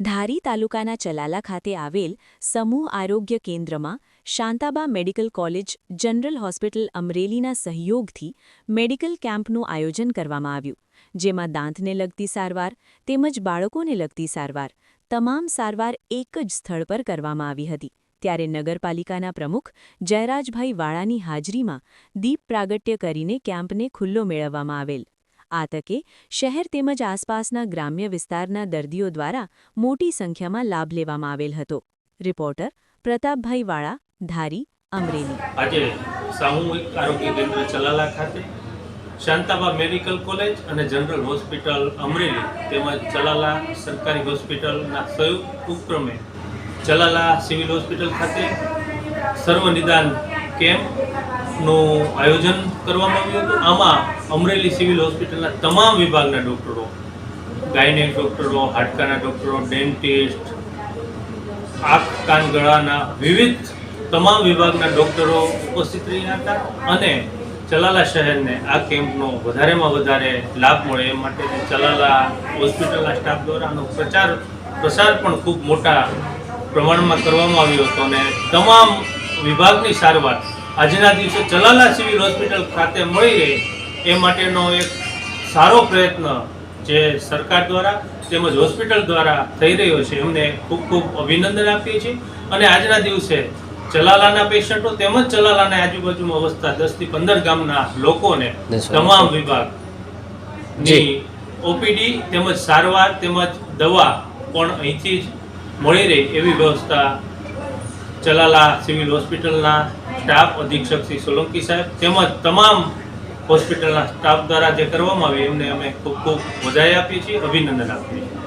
ધારી તાલુકાના ચલાલા ખાતે આવેલ સમૂહ આરોગ્ય કેન્દ્રમાં Shantaba Medical College, General Hospital અમરેલીના સહયોગથી મેડિકલ કેમ્પનું આયોજન કરવામાં આવ્યું, જેમાં દાંતને લગતી સારવાર, તેમજ બાળકોને લગતી સારવાર, તમામ સારવાર એક જ સ્થળ પર કરવામાં આવી હતી. ત્યારે નગરપાલિકાના પ્રમુખ જયરાજભાઈ વાળાની હાજરીમાં દીપ પ્રાગટ્ય કરીને કેમ્પને ખુલ્લો મેળવવામાં આવેલ. આ શહેર તેમજ આસપાસના ગ્રામ્ય વિસ્તારના દર્દીઓ દ્વારા મોટી સંખ્યામાં લાભ લેવામાં આવેલ હતો. રિપોર્ટર પ્રતાપભાઈ વાળા, ધારી, અમરેલી. આજે સામૂહિક આરોગ્ય કેન્દ્ર ચલાલા ખાતે શાંતાબા મેડિકલ કોલેજ અને જનરલ હોસ્પિટલ અમરેલી તેમજ ચલાલા સરકારી હોસ્પિટલના સંયુક્ત ઉપક્રમે ચલાલા સિવિલ હોસ્પિટલ ખાતે સર્વ નિદાન કેમ્પનું આયોજન કરવામાં આવ્યું હતું. આમાં અમરેલી સિવિલ હોસ્પિટલના તમામ વિભાગના ડૉક્ટરો, ગાયનેક ડૉક્ટરો, હાડકાના ડૉક્ટરો, ડેન્ટિસ્ટ, આંખ, કાન, ગળાના વિવિધ તમામ વિભાગના ડૉક્ટરો ઉપસ્થિત રહ્યા હતા અને ચલાલા શહેરને આ કેમ્પનો વધારેમાં વધારે લાભ મળે એ માટે ચલાલા હોસ્પિટલના સ્ટાફ દ્વારા આનો પ્રચાર, પ્રસાર પણ ખૂબ મોટા પ્રમાણમાં કરવામાં આવ્યો હતો અને તમામ વિભાગની સારવાર આજના દિવસે ચલાલા સિવિલ હોસ્પિટલ ખાતે મળી રહે. એ માટેનો એક સારો પ્રયત્ન જે સરકાર દ્વારા તેમજ હોસ્પિટલ દ્વારા થઈ રહ્યો છે. એમને ખૂબ ખૂબ અભિનંદન આપીએ છીએ. અને આજના દિવસે ચલાલાના પેશન્ટો તેમજ ચલાલાના આજુબાજુમાં વસતા દસથી પંદર ગામના લોકોને તમામ વિભાગની ઓપીડી તેમજ સારવાર તેમજ દવા પણ અહીંથી જ મળી રહે એવી વ્યવસ્થા ચલાલા સિવિલ હોસ્પિટલના સ્ટાફ અધિક્ષક શ્રી સોલંકી સાહેબ તેમજ તમામ હોસ્પિટલના સ્ટાફ દ્વારા જે કરવામાં આવ્યું, એમને અમે ખૂબ ખૂબ વધાઈ આપીએ છીએ, અભિનંદન આપીએ છીએ.